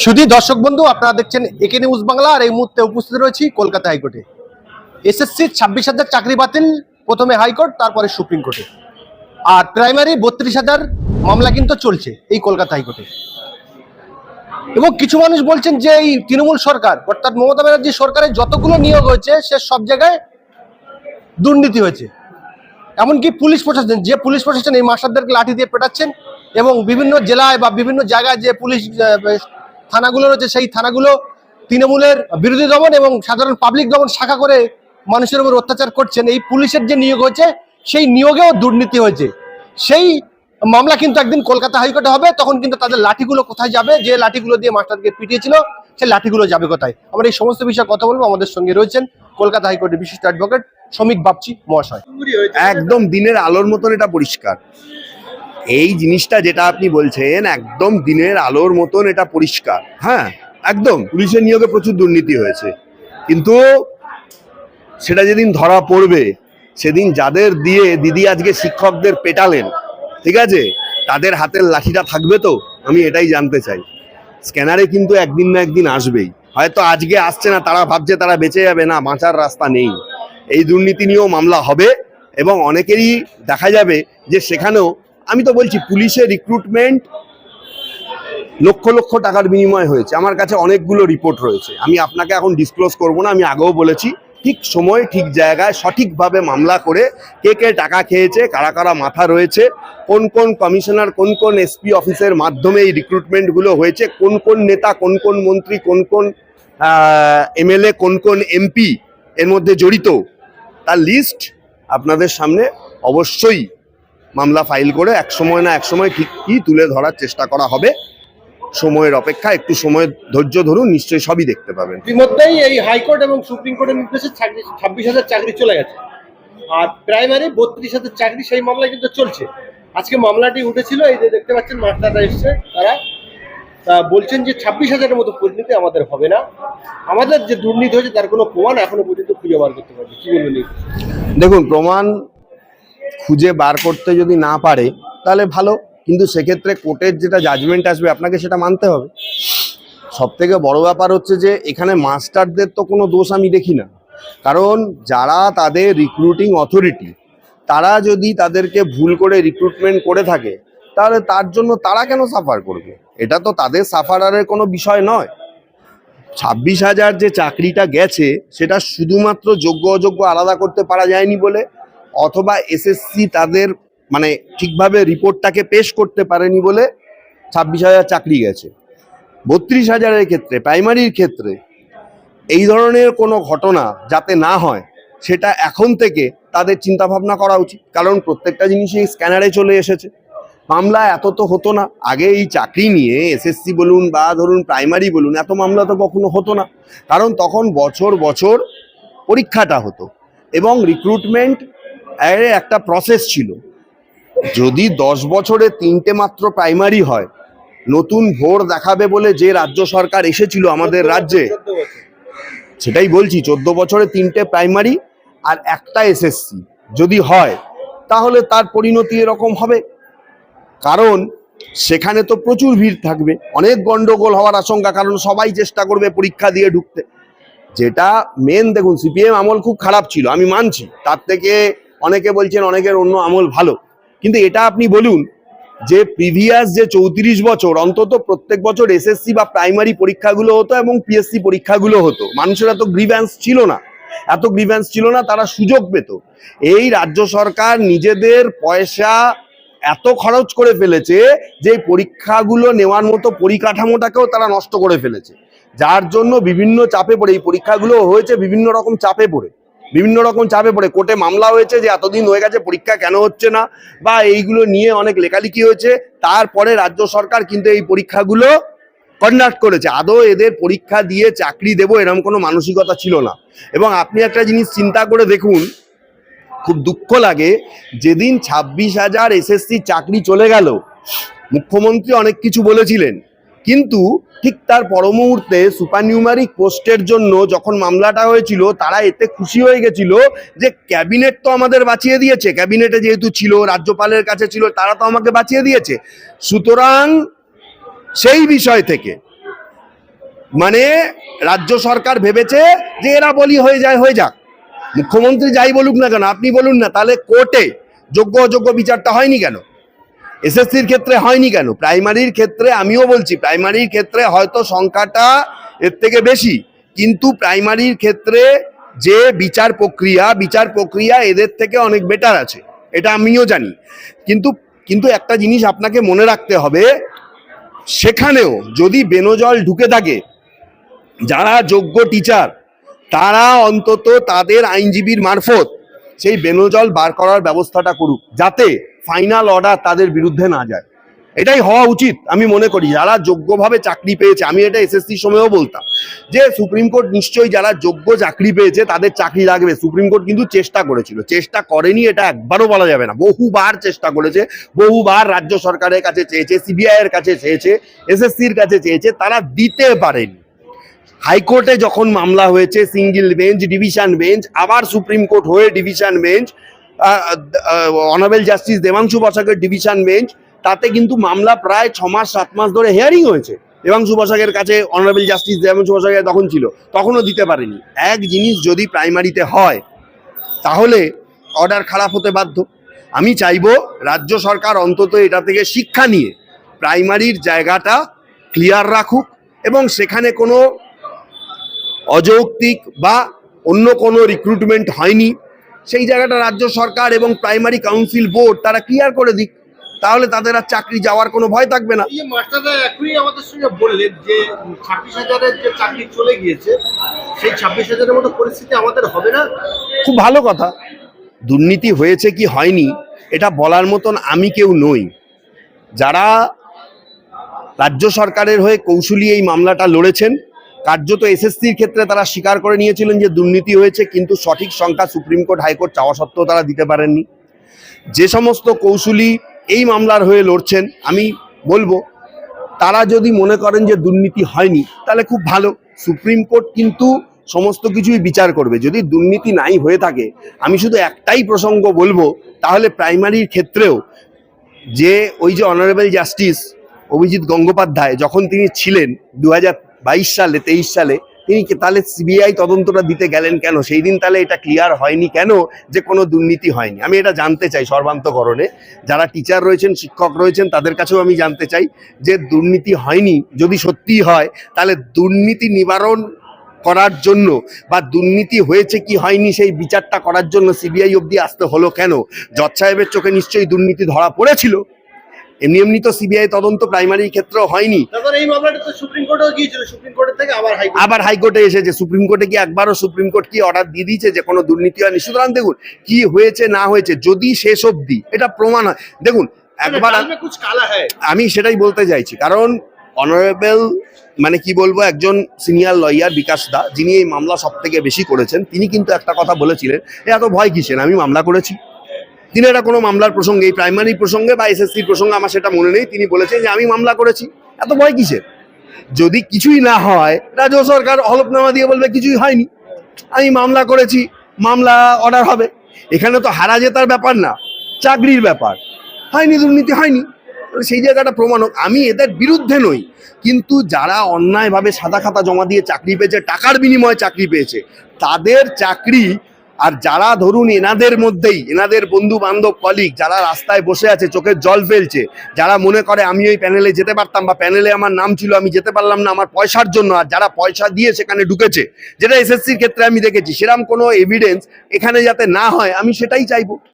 শুধু দর্শক বন্ধু, আপনারা দেখছেন একে নিউজ বাংলা, আর এই মুহূর্তে উপস্থিত রয়েছি কলকাতা হাইকোর্টে। এসএসসি ছাব্বিশ হাজার চাকরি বাতিল, প্রথমে হাইকোর্ট, তারপরে সুপ্রিম কোর্টে। আর প্রাইমারি বত্রিশ হাজার মামলা কিন্তু চলছে এই কলকাতা হাইকোর্টে। এবং কিছু মানুষ বলছেন যে এই তৃণমূল সরকার, অর্থাৎ মমতা ব্যানার্জি সরকারের যতগুলো নিয়োগ হয়েছে, সে সব জায়গায় দুর্নীতি হয়েছে। এমনকি পুলিশ প্রশাসন, যে পুলিশ প্রশাসন এই মাস্টারদেরকে লাঠি দিয়ে পেটাচ্ছেন এবং বিভিন্ন জেলায় বা বিভিন্ন জায়গায় যে পুলিশ থানাগুলো রয়েছে, সেই থানাগুলো তৃণমূলের বিরোধী দমন এবং সাধারণ পাবলিক দমন শাখা করে মানুষের উপর অত্যাচার করছেন। এই পুলিশের যে নিয়োগ হয়েছে, সেই নিয়োগেও দুর্নীতি হয়েছে। সেই মামলা কিন্তু একদিন কলকাতা হাইকোর্টে হবে, তখন কিন্তু তাদের লাঠিগুলো কোথায় যাবে? যে লাঠিগুলো দিয়ে মাস্টারকে পিটিয়েছিল, সেই লাঠিগুলো যাবে কোথায়? আমরা এই সমস্ত বিষয়ে কথা বলব। আমাদের সঙ্গে রয়েছেন কলকাতা হাইকোর্টের বিশিষ্ট অ্যাডভোকেট শ্রমিক বাপচি মহাশয়। একদম দিনের আলোর মতন এটা পরিষ্কার। এই জিনিসটা যেটা আপনি বলছেন, একদম দিনের আলোর মতন এটা পরিষ্কার। হ্যাঁ একদম। পুলিশের নিয়োগে প্রচুর দুর্নীতি হয়েছে। কিন্তু সেটা যেদিন ধরা পড়বে, সেদিন যাদের দিয়ে দিদি আজকে শিক্ষকদের পেটালেন, ঠিক আছে? তাদের হাতের লাঠিটা থাকবে তো? আমি এটাই জানতে চাই। স্ক্যানারে কিন্তু একদিন না একদিন আসবেই। হয়তো আজকে আসছে না, তারা ভাবছে তারা বেঁচে যাবে না, বাঁচার রাস্তা নেই। এই দুর্নীতি নিয়েও মামলা হবে এবং অনেকেরই দেখা যাবে যে সেখানেও আমি তো বলছি, পুলিশের রিক্রুটমেন্ট লক্ষ লক্ষ টাকার বিনিময় হয়েছে। আমার কাছে অনেকগুলো রিপোর্ট রয়েছে। আমি আপনাকে এখন ডিসক্লোজ করব না, আমি আগেও বলেছি, ঠিক সময়, ঠিক জায়গায় সঠিকভাবে মামলা করে কে কে টাকা খেয়েছে, কারা কারা মাথা রয়েছে, কোন কোন কমিশনার, কোন কোন এসপি অফিসের মাধ্যমে এই রিক্রুটমেন্টগুলো হয়েছে, কোন কোন নেতা, কোন কোন মন্ত্রী, কোন কোন এমএলএ কোন কোন এমপি এর মধ্যে জড়িত, তার লিস্ট আপনাদের সামনে অবশ্যই মামলা ফাইল করে এক সময় না এক সময় ঠিক কি তুলে ধরার চেষ্টা করা হবে সময়ের অপেক্ষা একটু সময় ধৈর্য ধরুন নিশ্চয়ই সবই দেখতে পাবেন। ইতিমধ্যেই এই হাইকোর্ট এবং সুপ্রিম কোর্টের নির্দেশে ছাব্বিশ হাজার চাকরি চলে গেছে। আর প্রাইমারি বত্রিশ হাজার চাকরি সেই মামলা কিন্তু চলছে। আজকে মামলাটি উঠেছিল এই যে দেখতে পাচ্ছেন মাস্টাররা এসছে তারা তা বলছেন যে ছাব্বিশ হাজারের মতো পরিণতি আমাদের হবে না। আমাদের যে দুর্নীতি হয়েছে তার কোনো প্রমাণ এখনও পর্যন্ত খুঁজে বার করতে পারবে কি বলবেন দেখুন প্রমাণ খুঁজে বার করতে যদি না পারে, তাহলে ভালো। কিন্তু সেক্ষেত্রে কোর্টের যেটা জাজমেন্ট আসবে, আপনাকে সেটা মানতে হবে। সব থেকে বড় ব্যাপার হচ্ছে যে, এখানে মাস্টারদের তো কোনো দোষ আমি দেখি না। কারণ যারা তাদের রিক্রুটিং অথরিটি তারা যদি তাদেরকে ভুল করে রিক্রুটমেন্ট করে থাকে, তাহলে তার জন্য তারা কেন সাফার করবে? এটা তো তাদের সাফারারের কোনো বিষয় নয়। ছাব্বিশ হাজার যে চাকরিটা গেছে, সেটা শুধুমাত্র যোগ্য অযোগ্য আলাদা করতে পারা যায়নি বলে অথবা এসএসসি তাদের মানে ঠিকভাবে রিপোর্টটাকে পেশ করতে পারেনি বলে ছাব্বিশ হাজার চাকরি গেছে। বত্রিশ হাজারের ক্ষেত্রে প্রাইমারির ক্ষেত্রে এই ধরনের কোনো ঘটনা যাতে না হয়, সেটা এখন থেকে তাদের চিন্তা ভাবনা করা উচিত। কারণ প্রত্যেকটা জিনিসই স্ক্যানারে চলে এসেছে। মামলা এত তো হতো না। আগে এই চাকরি নিয়ে এসএসসি বলুন বা ধরুন প্রাইমারি বলুন, এত মামলা তো কখনো হতো না। কারণ তখন বছর বছর পরীক্ষাটা হতো এবং রিক্রুটমেন্ট এর একটা প্রসেস ছিল। যদি দশ বছরে তিনটে মাত্র প্রাইমারি হয়, নতুন ভোর দেখাবে বলে যে রাজ্য সরকার এসেছিল আমাদের রাজ্যে, সেটাই বলছি, চোদ্দ বছরে তিনটে প্রাইমারি আর একটা এসএসসি যদি হয়, তাহলে তার পরিণতি এরকম হবে। কারণ সেখানে তো প্রচুর ভিড় থাকবে, অনেক গন্ডগোল হওয়ার আশঙ্কা, কারণ সবাই চেষ্টা করবে পরীক্ষা দিয়ে ঢুকতে। যেটা মেন দেখুন সিপিএম আমল খুব খারাপ ছিল, আমি মানছি, তার থেকে অনেকে বলছেন অনেকের অন্য আমল ভালো। কিন্তু এটা আপনি বলুন, যে প্রিভিয়াস যে চৌত্রিশ বছর, অন্তত প্রত্যেক বছর এসএসসি বা প্রাইমারি পরীক্ষাগুলো হতো এবং পিএসসি পরীক্ষাগুলো হতো। মানুষের এত গ্রিভ্যান্স ছিল না। এত গ্রিভ্যান্স ছিল না, তারা সুযোগ পেত। এই রাজ্য সরকার নিজেদের পয়সা এত খরচ করে ফেলেছে, যে পরীক্ষাগুলো নেওয়ার মতো পরিকাঠামোটাকেও তারা নষ্ট করে ফেলেছে। যার জন্য বিভিন্ন চাপে পড়ে, এই পরীক্ষাগুলো হয়েছে বিভিন্ন রকম চাপে পড়ে। বিভিন্ন রকম চাপে পড়ে। কোর্টে মামলা হয়েছে যে এতদিন হয়ে গেছে, পরীক্ষা কেন হচ্ছে না? বা এইগুলো নিয়ে অনেক লেখালেখি হয়েছে। তারপরে রাজ্য সরকার কিন্তু এই পরীক্ষাগুলো কন্ডাক্ট করেছে। আদৌ এদের পরীক্ষা দিয়ে চাকরি দেবো এরকম কোনো মানসিকতা ছিল না। এবং আপনি একটা জিনিস চিন্তা করে দেখুন, খুব দুঃখ লাগে, যেদিন ছাব্বিশ হাজার এসএসসি চাকরি চলে গেল, মুখ্যমন্ত্রী অনেক কিছু বলেছিলেন। কিন্তু ঠিক তার পর মুহূর্তে সুপারনিউমারিক পোস্টের জন্য যখন মামলাটা হয়েছিল, তারা এতে খুশি হয়ে গেছিল যে ক্যাবিনেট তো আমাদের বাঁচিয়ে দিয়েছে। ক্যাবিনেটে যেহেতু ছিল, রাজ্যপালের কাছে ছিল, তারা তো আমাকে বাঁচিয়ে দিয়েছে। সুতরাং সেই বিষয় থেকে মানে রাজ্য সরকার ভেবেছে যে এরা বলি হয়ে যায়, হয়ে যাক। মুখ্যমন্ত্রী যাই বলুক না কেন, আপনি বলুন না, তাহলে কোর্টে যোগ্য অযোগ্য বিচারটা হয়নি কেন? এসএসসির ক্ষেত্রে হয়নি কেন? প্রাইমারির ক্ষেত্রে আমিও বলছি, প্রাইমারির ক্ষেত্রে হয়তো সংখ্যাটা এর থেকে বেশি। কিন্তু প্রাইমারির ক্ষেত্রে যে বিচার প্রক্রিয়া বিচার প্রক্রিয়া এদের থেকে অনেক বেটার আছে। এটা আমিও জানি। কিন্তু কিন্তু একটা জিনিস আপনাকে মনে রাখতে হবে, সেখানেও যদি বেনজল ঢুকে থাকে, যারা যোগ্য টিচার তারা অন্তত তাদের আইনজীবীর মারফত সেই বেনজল বার করার ব্যবস্থাটা করুক। যাতে ফাইনাল অর্ডার তাদের বিরুদ্ধে না যায়। এটাই হওয়া উচিত, আমি মনে করি। যারা যোগ্যভাবে চাকরি পেয়েছে, আমি এটা এসএসসির সময়ও বলতাম, যে সুপ্রিম কোর্ট নিশ্চয়ই যারা যোগ্য চাকরি পেয়েছে, তাদের চাকরি লাগবে। সুপ্রিম কোর্ট কিন্তু চেষ্টা করেছিল, চেষ্টা করেনি, এটা একবারও বলা যাবে না। বহুবার চেষ্টা করেছে, বহুবার রাজ্য সরকারের কাছে চেয়েছে সিবিআই এর কাছে চেয়েছে এসএসসির কাছে চেয়েছে, তারা দিতে পারেনি। হাইকোর্টে যখন মামলা হয়েছে, সিঙ্গেল বেঞ্চ, ডিভিশন বেঞ্চ, আবার সুপ্রিম কোর্ট হয়ে division bench honourable justice Debangshu বসাকের division bench তাতে কিন্তু মামলা প্রায় ছ মাস, সাত মাস ধরে হেয়ারিং হয়েছে। দেবাংশু বসাকের কাছে অনারেবল জাস্টিস দেবাংশু বসাকের তখন ছিল, তখনও দিতে পারেনি। এক জিনিস যদি প্রাইমারিতে হয়, তাহলে অর্ডার খারাপ হতে বাধ্য। আমি চাইব রাজ্য সরকার অন্তত এটা থেকে শিক্ষা নিয়ে প্রাইমারির জায়গাটা ক্লিয়ার রাখুক এবং সেখানে কোনো অযৌক্তিক বা অন্য কোনো রিক্রুটমেন্ট হয়নি। সেই জায়গাটা রাজ্য সরকার এবং প্রাইমারি কাউন্সিল বোর্ড তারা ক্লিয়ার করে দিক। তাহলে তাদের আর চাকরি যাওয়ার কোনো ভয় থাকবে না। মাস্টাররা এখনই আমাদের সঙ্গে বললেন যে ছাব্বিশ হাজারের যে চাকরি চলে গিয়েছে সেই ছাব্বিশ হাজারের মতো পরিস্থিতি আমাদের হবে না? খুব ভালো কথা। দুর্নীতি হয়েছে কি হয়নি এটা বলার মতন আমি কেউ নই। যারা রাজ্য সরকারের হয়ে কৌশলী এই মামলাটা লড়েছেন কার্যত এসএসসির ক্ষেত্রে তারা স্বীকার করে নিয়েছিলেন যে দুর্নীতি হয়েছে, কিন্তু সঠিক সংখ্যা সুপ্রিম কোর্ট হাইকোর্ট চাওয়া সত্ত্বেও তারা দিতে পারেননি। যে সমস্ত কৌশলী এই মামলার হয়ে লড়ছেন, আমি বলব, তারা যদি মনে করেন যে দুর্নীতি হয়নি, তাহলে খুব ভালো। সুপ্রিম কোর্ট কিন্তু সমস্ত কিছুই বিচার করবে। যদি দুর্নীতি নাই হয়ে থাকে, আমি শুধু একটাই প্রসঙ্গ বলব, তাহলে প্রাইমারির ক্ষেত্রেও যে ওই যে অনারেবল জাস্টিস অভিজিৎ গঙ্গোপাধ্যায়, যখন তিনি ছিলেন দু হাজার বাইশ সালে, তেইশ সালে তিনি তাহলে সিবিআই তদন্তটা দিতে গেলেন কেন? সেই দিন তাহলে এটা ক্লিয়ার হয়নি কেন যে কোনো দুর্নীতি হয়নি? আমি এটা জানতে চাই সর্বান্তকরণে। যারা টিচার রয়েছেন, শিক্ষক রয়েছেন, তাদের কাছেও আমি জানতে চাই যে দুর্নীতি হয়নি। যদি সত্যিই হয়, তাহলে দুর্নীতি নিবারণ করার জন্য বা দুর্নীতি হয়েছে কি হয়নি সেই বিচারটা করার জন্য সিবিআই অবধি আসতে হলো কেন? জজ সাহেবের চোখে নিশ্চয়ই দুর্নীতি ধরা পড়েছিল। এমনি এমনি তো সিবিআই তদন্ত প্রাইমারি ক্ষেত্রে হয়নি। আবার হাইকোর্টে। এসেছে সুপ্রিম কোর্টে কি একবারও সুপ্রিম কোর্ট কি অর্ডার দিয়ে দিয়েছে যে কোনো দুর্নীতি হয়নি? সুতরাং দেখুন কি হয়েছে না হয়েছে যদি শেষ অবধি এটা প্রমাণ হয়। দেখুন একবার আমি সেটাই বলতে চাইছি কারণ অনারেবল মানে কি বলব একজন সিনিয়র লয়ার বিকাশ দা যিনি এই মামলা সব থেকে বেশি করেছেন তিনি কিন্তু একটা কথা বলেছিলেন এত ভয় কিসেন আমি মামলা করেছি। তিনি এটা কোনো মামলার প্রসঙ্গে, এই প্রাইমারি প্রসঙ্গে বা এসএসসির প্রসঙ্গে আমার সেটা মনে নেই। তিনি বলেছেন যে, আমি মামলা করেছি। এত ভয় কিসের? যদি কিছুই না হয়, রাজ্য সরকার হলফনামা দিয়ে বলবে, কিছুই হয়নি। আমি মামলা করেছি, মামলা অর্ডার হবে। এখানে তো হারা জেতার ব্যাপার না, চাকরির ব্যাপার। হয়নি, দুর্নীতি হয়নি। সেই জায়গাটা প্রমাণ হোক। আমি এদের বিরুদ্ধে নই, কিন্তু যারা অন্যায়ভাবে সাদা খাতা জমা দিয়ে চাকরি পেয়েছে, টাকার বিনিময়ে চাকরি পেয়েছে, তাদের চাকরি আর যারা ধরুন এনাদের মধ্যেই, এনাদের বন্ধু বান্ধব কলিগ যারা রাস্তায় বসে আছে, চোখের জল ফেলছে, যারা মনে করে আমি ওই প্যানেলে যেতে পারতাম বা প্যানেলে আমার নাম ছিল, আমি যেতে পারলাম না আমার পয়সার জন্য, আর যারা পয়সা দিয়ে সেখানে ঢুকেছে, যেটা এসএসসির ক্ষেত্রে আমি দেখেছি সেরকম কোনো এভিডেন্স এখানে যাতে না হয়, আমি সেটাই চাইব।